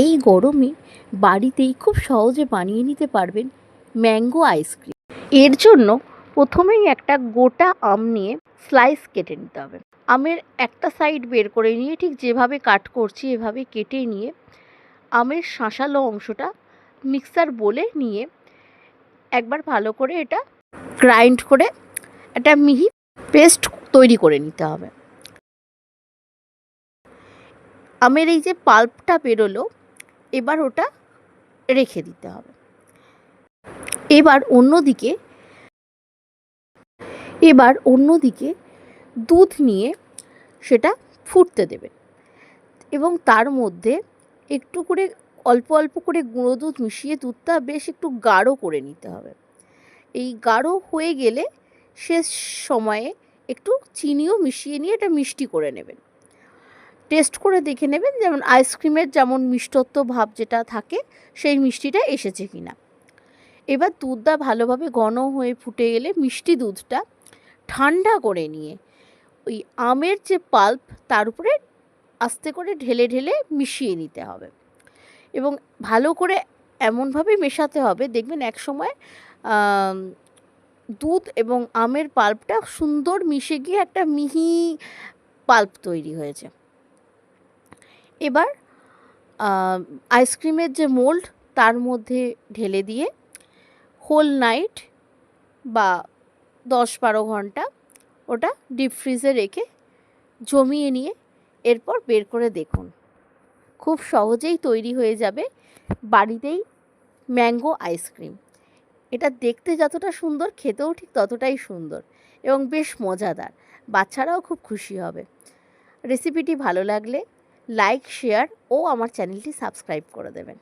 এই গরমে বাড়িতেই খুব সহজে বানিয়ে নিতে পারবেন ম্যাঙ্গো আইসক্রিম। এর জন্য প্রথমেই একটা গোটা আম নিয়ে স্লাইস কেটে নিতে হবে। আমের একটা সাইড বের করে নিয়ে ঠিক যেভাবে কাট করছি, এভাবে কেটে নিয়ে আমের শাঁসালো অংশটা মিক্সার বলে নিয়ে একবার ভালো করে এটা গ্রাইন্ড করে একটা মিহি পেস্ট তৈরি করে নিতে হবে। আমের এই যে পাল্পটা বেরোলো এবার ওটা রেখে দিতে হবে। এবার অন্যদিকে এবার অন্যদিকে দুধ নিয়ে সেটা ফুটতে দেবেন এবং তার মধ্যে একটু করে, অল্প অল্প করে গুঁড়ো দুধ মিশিয়ে দুধটা বেশ একটু গাঢ় করে নিতে হবে। এই গাঢ় হয়ে গেলে শেষ সময়ে একটু চিনিও মিশিয়ে নিয়ে এটা মিষ্টি করে নেবেন। টেস্ট করে দেখে নেবেন যেমন আইসক্রিমের যেমন মিষ্টত্ব ভাব যেটা থাকে, সেই মিষ্টিটা এসেছে কি না এবার দুধটা ভালোভাবে ঘন হয়ে ফুটে গেলে মিষ্টি দুধটা ঠান্ডা করে নিয়ে ওই আমের যে পাল্প তার উপরে আস্তে করে ঢেলে ঢেলে মিশিয়ে নিতে হবে এবং ভালো করে এমনভাবে মেশাতে হবে। দেখবেন এক সময় দুধ এবং আমের পাল্পটা সুন্দর মিশে গিয়ে একটা মিহি পাল্প তৈরি হয়েছে। এবার আইসক্রিমের যে মোল্ড, তার মধ্যে ঢেলে দিয়ে হোল নাইট বা দশ বারো ঘণ্টা ওটা ডিপ ফ্রিজে রেখে জমিয়ে নিয়ে এরপর বের করে দেখুন। খুব সহজেই তৈরি হয়ে যাবে বাড়িতেই ম্যাঙ্গো আইসক্রিম। এটা দেখতে যতটা সুন্দর, খেতেও ঠিক ততটাই সুন্দর এবং বেশ মজাদার। বাচ্চারাও খুব খুশি হবে। রেসিপিটি ভালো লাগলে লাইক শেয়ার ও আমার চ্যানেলটি সাবস্ক্রাইব করে দেবেন।